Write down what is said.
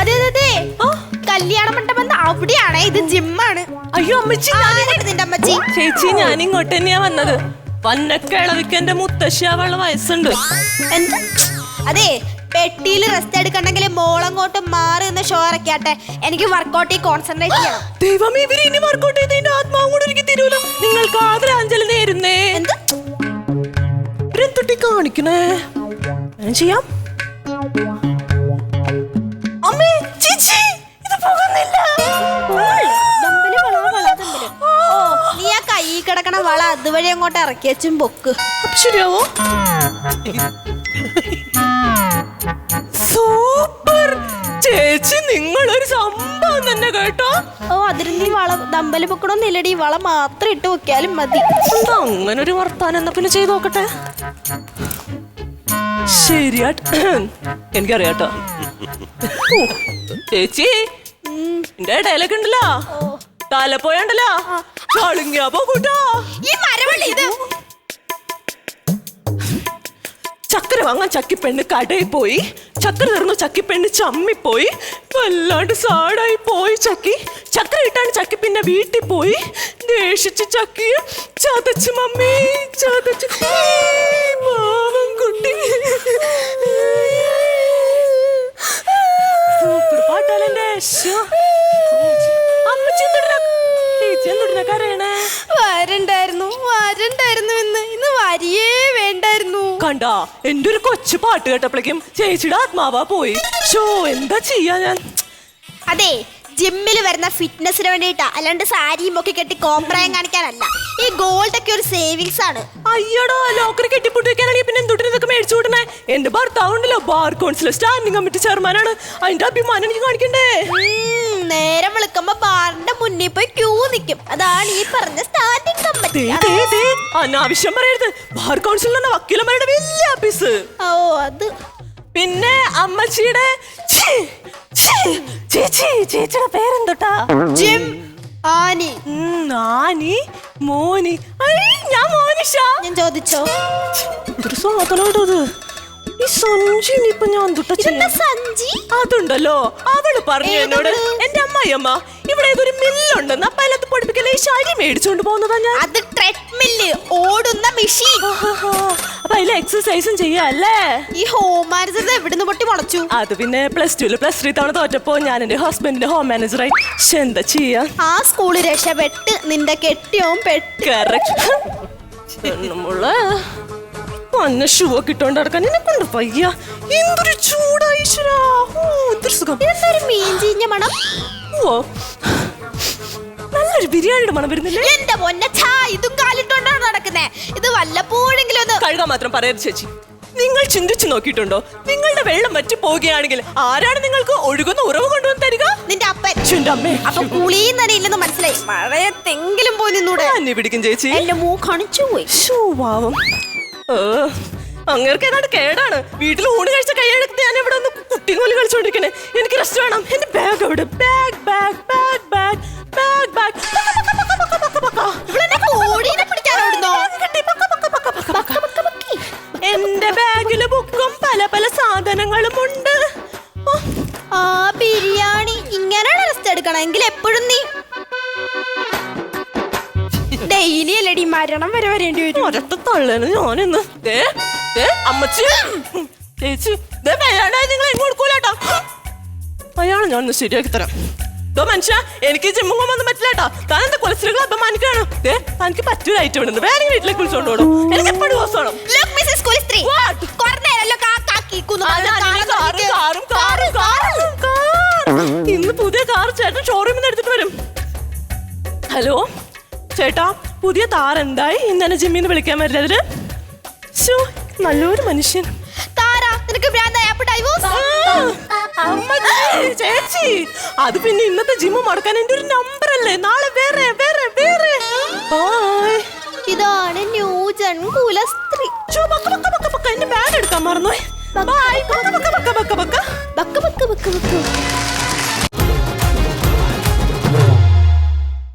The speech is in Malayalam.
അതെ അതെ കല്യാണ മണ്ഡപം അവിടെയാണ് ഇത് ജിമ്മാണ്. അയ്യോ അമ്മച്ചി നിന്റെ അമ്മച്ചി. ചേച്ചി ഞാൻ ഇങ്ങോട്ട് തന്നെയാ വന്നത്. വന്നക്കിളവിക്ക് എന്റെ മുത്തശ്ശിയാവുള്ള വയസ്സുണ്ട്. അതെ പെട്ടിയിൽ റെസ്റ്റ് എടുക്കണ്ടെങ്കിൽ മോളങ്ങോട്ട് മാറി നിന്ന് ഷോ ഇറക്കിയാട്ടെ. എനിക്ക് വർക്കൗട്ടിൽ കോൺസെൻട്രേറ്റ് ചെയ്യണം. ദൈവം ഇവർ ഇനി വർക്കൗട്ട് ചെയ്തതിന്റെ ആത്മാവും കൂടെ എനിക്ക് തരൂല. നിങ്ങൾക്ക് ആദരാഞ്ജലി നേരുന്നേ. എന്ത്? കാണിക്കണേ? ഞാൻ ചെയ്യാം. കിടക്കണ വള അതുവഴി അങ്ങോട്ട് ഇറക്കിയച്ചും പൊക്ക്. ശരിയാവോ സൂപ്പർ. ചേച്ചി നിങ്ങളൊരു സംഭവം തന്നെ കേട്ടോ. ഓ അതിന് നീ വള ദമ്പൽ പൊക്കണമെന്നില്ലടി വള മാത്രം ഇട്ട് വെക്കാലും മതി. അങ്ങനെ ഒരു വർത്താനം? എന്നാ പിന്നെ ചെയ്ത് നോക്കട്ടെ. ശരിയാട്ട് എനിക്കറിയാട്ടോ. ചേച്ചി എന്റെ ഡയലോഗ് ഉണ്ടല്ലോ. തലപ്പോയുണ്ടല്ലോ ഈ മരവള്ളി ഇത്. ചക്കര വാങ്ങാൻ ചക്കിപ്പെണ്ണ് കടയിൽ പോയി. ചക്കര തീർന്നു ചക്കിപ്പെണ്ണ് ചമ്മിപ്പോയി. വല്ലാണ്ട് സാടായി പോയി ചക്കി. ചക്കര ഇട്ടാണ് ചക്കി പിന്നെ വീട്ടിൽ പോയി. ദേഷിച്ച് ചക്കി. ചതച്ച് മമ്മി ചതച്ച്. പാവം കുട്ടി. സൂപ്പർ പാട്ടാലല്ലേ ശ്ശോ. അമ്മച്ചി എന്തുടരാ ചേച്ചി എന്തുടരാ കരയണേ വരണ്ടായിരുന്നു വരണ്ടായിരുന്നു ഇന്ന് ഇന്ന് വരിയേ വേണ്ടായിരുന്നു. കണ്ടാ എന്റെ ഒരു കൊച്ചു പാട്ട് കേട്ടപ്പോഴേക്കും ചേച്ചിയുടെ ആത്മാവാ പോയി. ഷോ എന്താ ചെയ്യാ ഞാൻ? അതെ ജിമ്മിൽ വരുന്ന ഫിറ്റ്നസിന് വേണ്ടിയിട്ടാ. അല്ലാണ്ട് സാരിയും ഒക്കെ കെട്ടി കോപ്രായം കാണിക്കാനല്ല. ഈ ഗോൾഡ് ഒക്കെ ഒരു സേവിങ്സ് ആണ്. അയ്യടോ ലോക്കർ കെട്ടിപ്പൊട്ടി വെക്കാനാണെങ്കിൽ പിന്നെ എന്തുട്ടിന് ഇതൊക്കെ മേടിച്ചു വിടണേ എന്റെ ഭർത്താവ് ഉണ്ടല്ലോ ബാർ കൗൺസിലർ സ്റ്റാൻഡിംഗ് കമ്മിറ്റി ചെയർമാനാണ് അതിന്റെ അഭിമാനം എനിക്ക് കാണിക്കണ്ടേ? നേരം വിളിക്കുമ്പോ ബാറിന്റെ മുന്നിൽ പോയി ക്യൂ നിൽക്കും അതാണ് ഈ പറഞ്ഞ സ്റ്റാർട്ടിംഗ് ദേ, അനാവശ്യം പറയരുത്. ബാർ കൗൺസിലിന്റെ വക്കീലന്മാരുടെ വലിയ ഓഫീസ് ഓ അത് പിന്നെ അമ്മച്ചിയുടെ ചേച്ചി ചേച്ചിയുടെ പേരെന്തുട്ടാ? Jim Annie. ആനി മോനി. ഞാൻ മോനിഷ. ഞാൻ ചോദിച്ചോ? ഈ സഞ്ജി ഇനിയിപ്പൊ ഞാൻ തൊട്ട ഇതെന്താ സഞ്ചി അതുണ്ടല്ലോ. അവൾ പറഞ്ഞു എന്നോട് ഏതവൾ? എന്റെ അമ്മായിയമ്മ ഇവിടെ ഏതൊരു മില്ലുണ്ടെന്ന് അപ്പൊ അതിനകത്ത് പൊടിപ്പിക്കല ഈ ശരി മേടിച്ചോണ്ട് പോകുന്നതാ ഞാൻ? അത് ട്രെഡ്മില്ല് ഓടുന്ന മെഷീൻ ആഹാ, അപ്പൊ അതിൽ എക്സസൈസും ചെയ്യാല്ലേ? ഈ ഹോം മാനേജർ എവിടുന്ന് പൊട്ടി മുളച്ചു? അത് പിന്നെ പ്ലസ് ടുൽ പ്ലസ് ത്രീ തവണ തോറ്റപ്പോ ഞാൻ എന്റെ ഹസ്ബൻഡിന്റെ ഹോം മാനേജറായി പക്ഷെ എന്താ ചെയ്യാ? ആ സ്കൂളിൽ രക്ഷപ്പെട്ട് നിന്റെ കെട്ടിയോൻ പെട്ട്. കറക്റ്റ് മഞ്ഞ ഷൂ ഒക്കെ ഇട്ടോണ്ട് നടക്കാൻ എന്നെ കൊണ്ട് പയ്യ എന്തൊരു ഈശ്വരാ. ഓ, എന്തൊരു സുഖം. ഇതെന്തൊരു മീൻ ചീഞ്ഞ മണം. ഓ നല്ലൊരു ബിരിയാണിയുടെ മണം വരുന്നില്ലേ? എന്റെ പൊന്നച്ചാ ഇതും കാലിട്ടോണ്ടാണ് നടക്കുന്നേ. ഇത് വല്ലപ്പോഴെങ്കിലും ഒന്ന് കഴുകാൻ മാത്രം പറയരുത് ചേച്ചി. നിങ്ങൾ ചിന്തിച്ചു നോക്കിയിട്ടുണ്ടോ? നിങ്ങളുടെ വെള്ളം വറ്റി പോവുകയാണെങ്കിൽ ആരാണ് നിങ്ങൾക്ക് ഒഴുകുന്ന ഉറവ് കൊണ്ടുവന്ന് തരിക? നിന്റെ അപ്പൻ. എന്റെ അമ്മേ. അപ്പൊ കുളിയും തന്നെ ഇല്ലെന്ന് മനസ്സിലായി. മഴയത്തെങ്കിലും പോയി നിന്നൂടെ പിടിക്കും ചേച്ചി. എന്റെ മൂ കാണിച്ചു പോയി ശോ, പാവം. അങ്ങേർക്ക് ഏതാണ്ട് കേടാണ്. വീട്ടിൽ ഊണ് കഴിച്ച കൈയെടുത്ത് ഞാൻ ഇവിടെ ഒന്ന് കുട്ടിങ്ങോലി കളിച്ചോണ്ടിരിക്കണേ. എനിക്ക് റെസ്റ്റ് വേണം. എന്റെ ബാഗ് അവിടെ. Bag bag bag bag bag bag എന്റെ ബാഗിൽ ബുക്കും പല പല സാധനങ്ങളും ഉണ്ട്. ആ ബിരിയാണി ഇങ്ങനെയാണ് റെസ്റ്റ് എടുക്കണം. എങ്കിൽ എപ്പോഴും നീ ഡെയിലി അല്ലടി മരണം വരെ വരേണ്ടി വരും. ഒരൊറ്റ തള്ളന് ഞാനിന്ന്. ദേ, ദേ, അമ്മച്ചി. ചേച്ചി ദേ നിങ്ങൾ എങ്ങോട്ട് കൊടുക്കൂലേട്ടോ. അയാളെ ഞാൻ ഒന്ന് ശരിയാക്കി തരാം. ഇതോ മനുഷ്യ എനിക്ക് ജിമ്മും ഒന്നും പറ്റില്ല കേട്ടോ താൻ എന്താ കൊലസ്ട്രോൾ അപമാനിക്കാണ്? ദേ തനിക്ക് പറ്റൊരു ഐറ്റം ഉണ്ട് വേറെ വീട്ടിലേക്ക് വിളിച്ചോണ്ടോളൂ എനിക്ക് എപ്പോഴും ദിവസമാണ് Look, Mrs. കുലിസ്ത്രീ. What? കുറേ നേരമല്ലോ കാക്കാക്കിക്കുന്നു. കാറും കാറും കാറും കാറും. കാർ ഇന്ന് പുതിയ കാർ ചേട്ടൻ ഷോറൂമിൽ നിന്ന് എടുത്തിട്ട് വരും. ഹലോ? ചേട്ടാ? പുതിയ താർ എന്തായി ജിമ്മിന്ന് വിളിക്കാൻ വരില്ലതിന് ശോ, നല്ലൊരു മനുഷ്യൻ. ചേച്ചി. അത് പിന്നെ ഇന്നത്തെ ജിമ്മ് മടക്കാൻ എന്റെ ഒരു നമ്പർ അല്ലേ? നാളെ വേറെ വേറെ വേറെ. ബൈ ഇതാണ് കുലസ്ത്രീ. ബക്ക, ബക്ക, ബക്ക, എന്റെ ബാഗ് എടുക്കാൻ മറന്നു ബൈ ബക്ക ബക്ക ബക്ക ബക്ക ബക്ക ബക്ക ബക്ക ബക്ക ബക്ക്